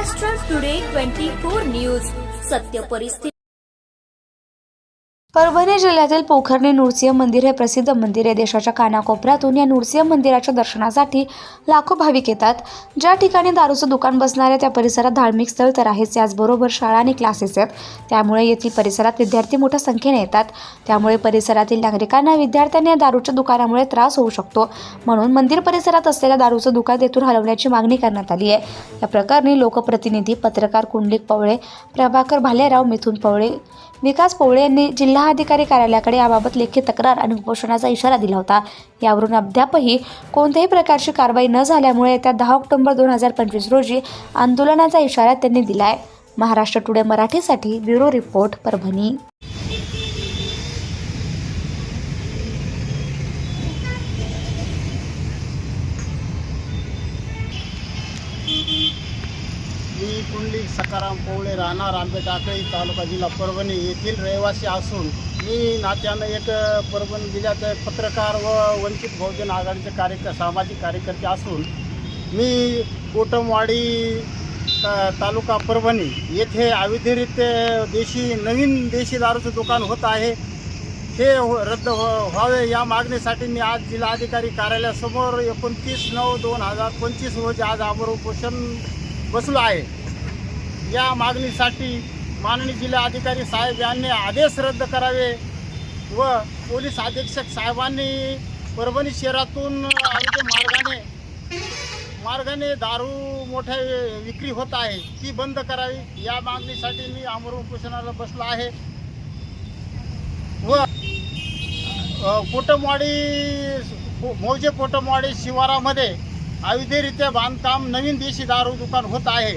Maharashtra today twenty four news सत्य परिस्थिती परभणी जिल्ह्यातील पोखरणे नृसिंह मंदिर हे प्रसिद्ध मंदिर आहे. देशाच्या कानाकोपऱ्यातून या नृसिंह मंदिराच्या दर्शनासाठी लाखो भाविक येतात. ज्या ठिकाणी दारूचं दुकान बसणार आहे त्या परिसरात धार्मिक स्थळ तर आहेच. त्याचबरोबर शाळा आणि क्लासेस आहेत. त्यामुळे येथील परिसरात विद्यार्थी मोठ्या संख्येने येतात. त्यामुळे परिसरातील नागरिकांना विद्यार्थ्यांना या दारूच्या दुकानामुळे त्रास होऊ शकतो. म्हणून मंदिर परिसरात असलेल्या दारूचं दुकान तेथून हलवण्याची मागणी करण्यात आली आहे. या प्रकरणी लोकप्रतिनिधी पत्रकार कुंडलिक पवळे प्रभाकर भालेराव मिथुन पवळे विकास पवळे यांनी जिल्हा जिल्हाधिकारी कार्यालयाकडे याबाबत लेखी तक्रार आणि उपोषणाचा इशारा दिला होता. यावरून अद्यापही कोणत्याही प्रकारची कारवाई न झाल्यामुळे येत्या दहा ऑक्टोबर दोन हजार पंचवीस रोजी आंदोलनाचा इशारा त्यांनी दिला आहे महाराष्ट्र टुडे मराठीसाठी ब्युरो रिपोर्ट परभणी. मी कुंडली सकाराम पवळे राहणार आंबे टाकळी तालुका जिल्हा परभणी येथील रहिवासी असून मी नात्यानं एक परभणी जिल्ह्यात पत्रकार व वंचित बहुजन आघाडीचे कार्यकर सामाजिक कार्यकर्ते असून मी कोटमवाडी ता- तालुका परभणी येथे अविधिरित्या देशी नवीन देशी दारूचं दुकान होत आहे. हे हो- रद्द व्हा- व्हावे या मागणीसाठी मी आज जिल्हाधिकारी कार्यालयासमोर एकोणतीस नऊ दोन हजार पंचवीस रोजी आज आमर उपोषण बसलो आहे. या मागणीसाठी माननीय जिल्हाधिकारी साहेब यांनी आदेश रद्द करावे व पोलीस अधीक्षक साहेबांनी परभणी शहरातून अवैध मार्गाने मार्गाने दारू मोठ्या विक्री होत आहे ती बंद करावी. या मागणीसाठी मी आमर उपोषणाला बसलो आहे. व अ, कोटमवाडी मौजे कोटमवाडी शिवारामध्ये अवैधरित्या बांधकाम नवीन देशी दारू दुकान होत आहे.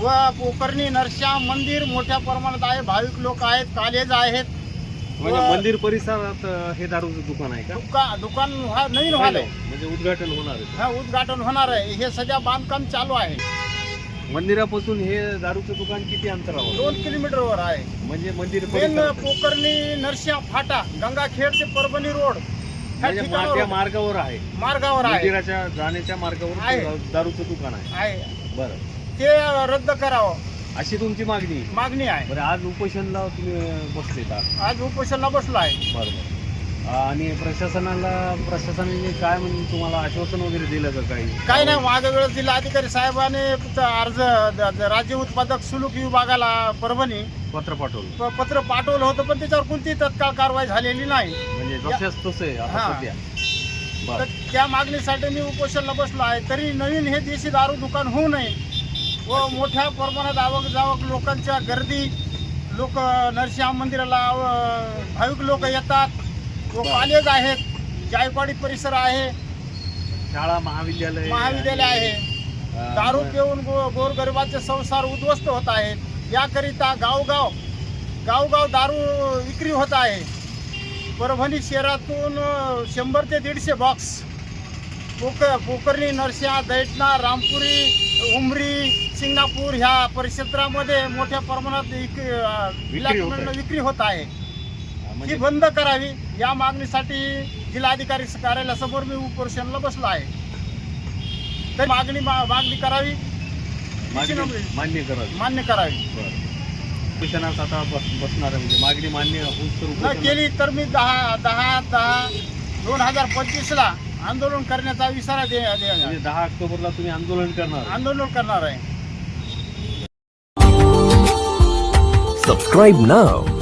व पोकर्णी नरश्याम मंदिर मोठ्या प्रमाणात आहे. भाविक लोक आहेत कॉलेज आहेत. म्हणजे व मंदिर परिसरात अ, हे दारूचं दुकान आहे का? दुका- दुकान व्हा- नवीन व्हालंय म्हणजे उद्घाटन होणार आहे. हा उद्घाटन होणार आहे. हे सध्या बांधकाम चालू आहे. मंदिरापासून हे दारूचं दुकान किती अंतरावर? दोन किलोमीटरवर आहे. म्हणजे मंदिर मेन परिसरात. पोकर्णी नरश्याम फाटा गंगाखेड ते परभणी रोड. ह्या म्हणजे मा- त्या ठिकाणावर मार्गावर आहे. मार्गावर आहे. मंदिराच्या जाण्याच्या मार्गावर आहे. ते दारूचं दुकान आहे. आहे. बरं. ते रद्द करावं. अशी तुमची मागणी आहे. मागणी आहे. बरं आज उपोषणला तुम्ही बसले का आज उपोषणला बसलो आहे. बरं बरं. आणि प्रशासनाला प्रशासनाने काय म्हणून तुम्हाला आश्वासन वगैरे दिलं का काही? काही नाही माझ्या वेळेस जिल्हाधिकारी साहेबांनी फक्त अर्ज राज्य उत्पादक सुलूक विभागाला परभणी पत्र पाठवलं. प- पत्र पाठवलं होतं पण त्याच्यावर कोणतीही तत्काळ कारवाई झालेली नाही. म्हणजे जसंच तसं आहे आता हा. सध्या. तर बरं त्या मागणीसाठी मी उपोषणला बसलो आहे तरी नवीन हे देशी दारू दुकान होऊ नये व मोठ्या प्रमाणात आवक जावक लोकांच्या गर्दी लोक नरसिंह मंदिराला भाविक लोक येतात. कॉलेज आहेत जायकवाडी परिसर आहे शाळा महाविद्यालय महाविद्यालय आहे. दारू पिऊन गो गोरगरिबाचे संसार उद्ध्वस्त होत आहेत. याकरिता गावगाव गावगाव दारू विक्री होत आहे. परभणी शहरातून शंभर ते दीडशे बॉक्स पोक पोकर्णी नरसिंहा दैटना रामपुरी उमरी सिंगापूर ह्या परिक्षेत्रामध्ये मोठ्या प्रमाणात विक्री होत आहे. विक्री होत आहे. ही म्हणजे बंद करावी या मागणीसाठी जिल्हाधिकारी कार्यालयासमोर मी उपोषणाला बसलो आहे. तर मागणी मा- मागणी करावी मान्य करावी. मान्य करावी. बरं. उपोषणात आता बस बसणार आहे म्हणजे मागणी मान्य न केली तर मी दहा दहा दहा दोन हजार पंचवीसला आंदोलन करण्याचा इशारा दे दे- म्हणजे दहा ऑक्टोबरला तुम्ही आंदोलन करणार. आंदोलन करणार आहे. Subscribe now.